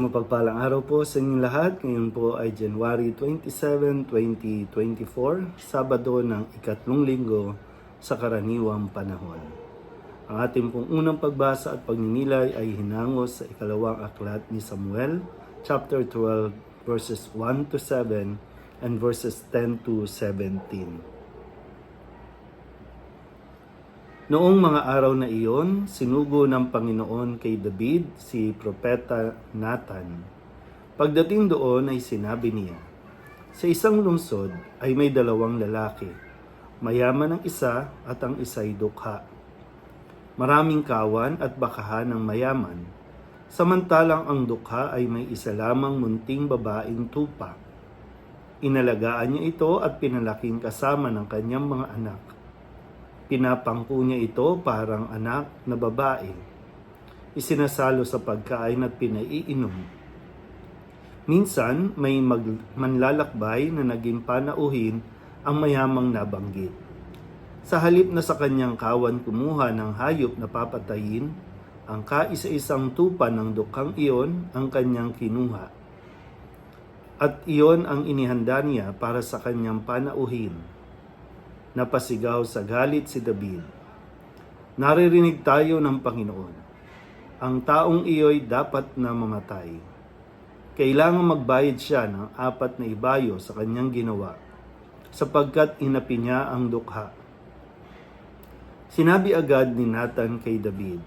Isang mapagpalang araw po sa inyong lahat. Ngayon po ay January 27, 2024, Sabado ng ikatlong linggo sa karaniwang panahon. Ang ating pong unang pagbasa at pagninilay ay hinangos sa ikalawang aklat ni Samuel, chapter 12, verses 1 to 7 and verses 10 to 17. Noong mga araw na iyon, sinugo ng Panginoon kay David si Propeta Nathan. Pagdating doon ay sinabi niya, Sa isang lungsod ay may dalawang lalaki. Mayaman ang isa at ang isa'y dukha. Maraming kawan at bakahan ng mayaman. Samantalang ang dukha ay may isa lamang munting babaeng tupa. Inalagaan niya ito at pinalaking kasama ng kanyang mga anak. Pinapangko niya ito parang anak na babae. Isinasalo sa pagkain at pinaiinom. Minsan, may mag- manlalakbay na naging panauhin ang mayamang nabanggit. Sa halip na sa kanyang kawan kumuha ng hayop na papatayin, ang kaisa-isang tupa ng dukhang iyon ang kanyang kinuha. At iyon ang inihanda niya para sa kanyang panauhin napasigaw sa galit si David. Naririnig tayo ng Panginoon. Ang taong iyo'y dapat na mamatay. Kailangan magbayad siya ng apat na ibayo sa kanyang ginawa, sapagkat inapi niya ang dukha. Sinabi agad ni Nathan kay David,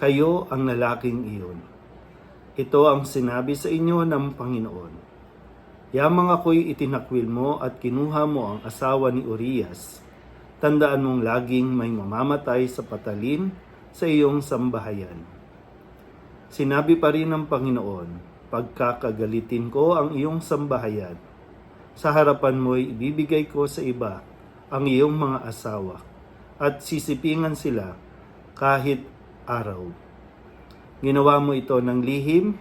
Kayo ang lalaking iyon. Ito ang sinabi sa inyo ng Panginoon. Yamang ako'y itinakwil mo at kinuha mo ang asawa ni Urias. Tandaan mong laging may mamamatay sa patalin sa iyong sambahayan. Sinabi pa rin ng Panginoon, pagkakagalitin ko ang iyong sambahayan. Sa harapan mo'y ibibigay ko sa iba ang iyong mga asawa at sisipingan sila kahit araw. Ginawa mo ito ng lihim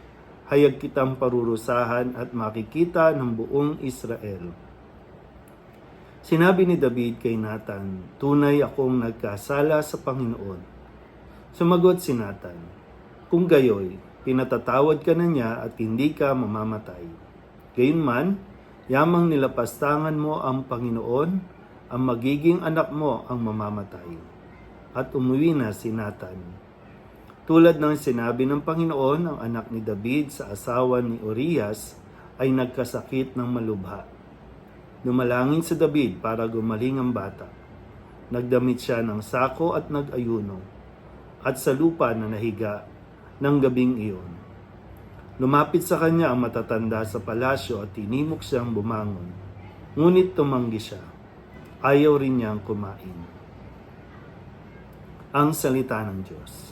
hayag kitang parurusahan at makikita ng buong Israel. Sinabi ni David kay Nathan, Tunay akong nagkasala sa Panginoon. Sumagot si Nathan, Kung gayoy, pinatatawad ka na niya at hindi ka mamamatay. Gayunman, yamang nilapastangan mo ang Panginoon, ang magiging anak mo ang mamamatay. At umuwi na si Nathan. Tulad ng sinabi ng Panginoon, ang anak ni David sa asawa ni Urias ay nagkasakit ng malubha. Dumalangin si David para gumaling ang bata. Nagdamit siya ng sako at nag-ayuno, at sa lupa na nahiga ng gabing iyon. Lumapit sa kanya ang matatanda sa palasyo at tinimok siyang bumangon. Ngunit tumanggi siya. Ayaw rin niyang kumain. Ang salita ng Diyos.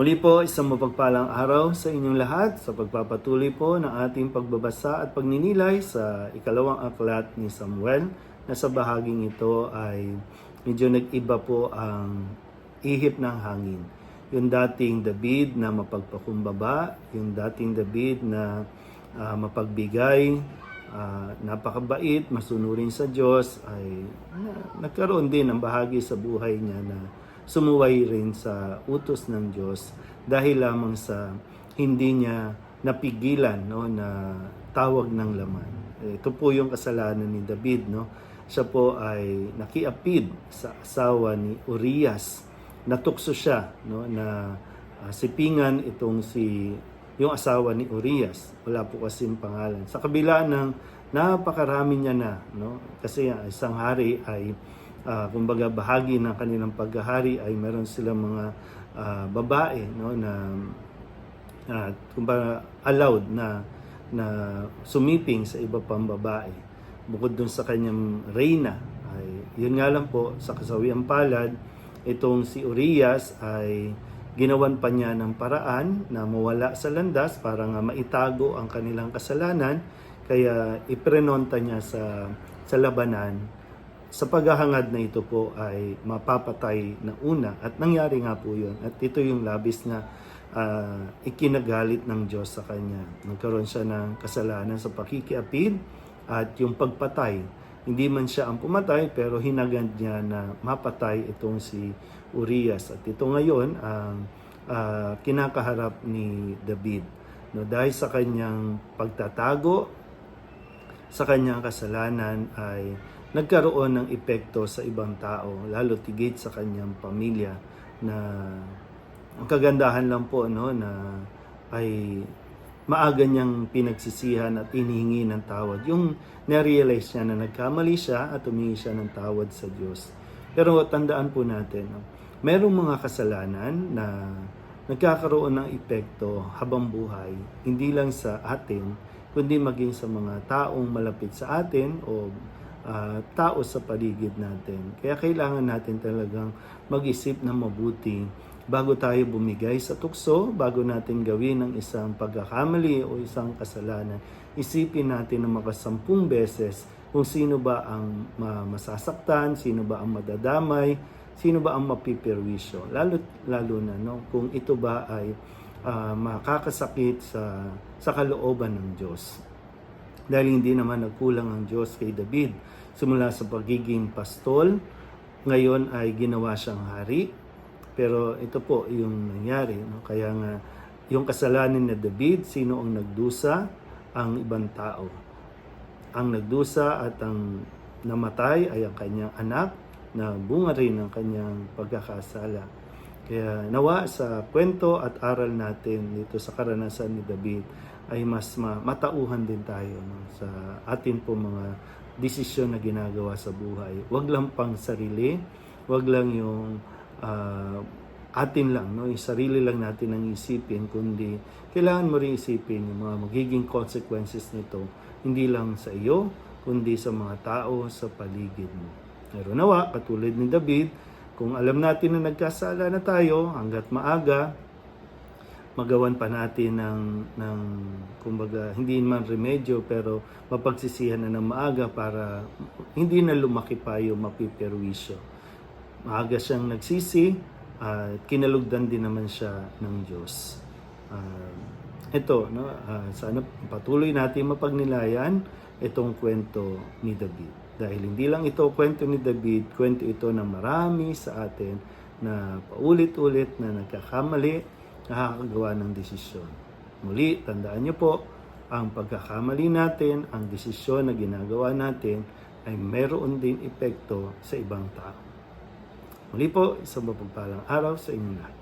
Muli po, isang mapagpalang araw sa inyong lahat sa pagpapatuloy po ng ating pagbabasa at pagninilay sa ikalawang aklat ni Samuel na sa bahaging ito ay medyo nag-iba po ang ihip ng hangin. Yung dating David na mapagpakumbaba, yung dating David na ah, mapagbigay, ah, napakabait, masunurin sa Diyos, ay na- nagkaroon din ng bahagi sa buhay niya na sumuway rin sa utos ng Diyos dahil lamang sa hindi niya napigilan no na tawag ng laman. Ito po yung kasalanan ni David no. Siya po ay nakiapid sa asawa ni Urias. Natukso siya no na ah, sipingan itong si yung asawa ni Urias. Wala po kasi pangalan. Sa kabila ng napakarami niya na no kasi isang hari ay ah, kumbaga bahagi ng kanilang paghahari ay meron silang mga ah, babae no na uh, kumbaga allowed na na sumiping sa iba pang babae. Bukod dun sa kanyang reyna ay yun nga lang po sa kasawiang palad itong si Urias ay ginawan pa niya ng paraan na mawala sa landas para nga maitago ang kanilang kasalanan. Kaya iprenonta niya sa sa labanan sa paghahangad na ito po ay mapapatay na una at nangyari nga po yun. At ito yung labis na ah, ikinagalit ng Diyos sa kanya. Nagkaroon siya ng kasalanan sa pakikiapid at yung pagpatay. Hindi man siya ang pumatay pero hinagad niya na mapatay itong si Urias. At ito ngayon ang ah, kinakaharap ni David. No, dahil sa kanyang pagtatago, sa kanyang kasalanan ay nagkaroon ng epekto sa ibang tao, lalo tigit sa kanyang pamilya na ang kagandahan lang po no na ay maaga niyang pinagsisihan at inihingi ng tawad. Yung na-realize niya na nagkamali siya at humingi siya ng tawad sa Diyos. Pero tandaan po natin, no, merong mga kasalanan na nagkakaroon ng epekto habang buhay, hindi lang sa atin, kundi maging sa mga taong malapit sa atin o ah, tao sa paligid natin. Kaya kailangan natin talagang mag-isip na mabuti bago tayo bumigay sa tukso, bago natin gawin ang isang pagkakamali o isang kasalanan. Isipin natin na makasampung beses kung sino ba ang ma- masasaktan, sino ba ang madadamay, sino ba ang mapipirwisyo. Lalo, lalo na no, kung ito ba ay ah, makakasakit sa, sa kalooban ng Diyos. Dahil hindi naman nagkulang ang Diyos kay David. Simula sa pagiging pastol, ngayon ay ginawa siyang hari. Pero ito po yung nangyari. No? Kaya nga, yung kasalanan ni David, sino ang nagdusa? Ang ibang tao. Ang nagdusa at ang namatay ay ang kanyang anak na bunga rin ng kanyang pagkakasala. Kaya nawa sa kwento at aral natin dito sa karanasan ni David ay mas ma- matauhan din tayo no, sa atin po mga desisyon na ginagawa sa buhay. Huwag lang pang sarili, huwag lang yung ah, atin lang, no? yung sarili lang natin ang isipin, kundi kailangan mo rin isipin yung mga magiging consequences nito, hindi lang sa iyo, kundi sa mga tao sa paligid mo. Pero nawa, katulad ni David, kung alam natin na nagkasala na tayo hanggat maaga, magawan pa natin ng, ng kumbaga, hindi man remedyo, pero mapagsisihan na ng maaga para hindi na lumaki pa yung mapiperwisyo. Maaga siyang nagsisi at kinalugdan din naman siya ng Diyos. Ah, ito, no, ah, sana patuloy natin mapagnilayan itong kwento ni David. Dahil hindi lang ito kwento ni David, kwento ito ng marami sa atin na paulit-ulit na nagkakamali, nakakagawa ng desisyon. Muli, tandaan niyo po, ang pagkakamali natin, ang desisyon na ginagawa natin ay meron din epekto sa ibang tao. Muli po, isang mapagpalang araw sa inyong lahat.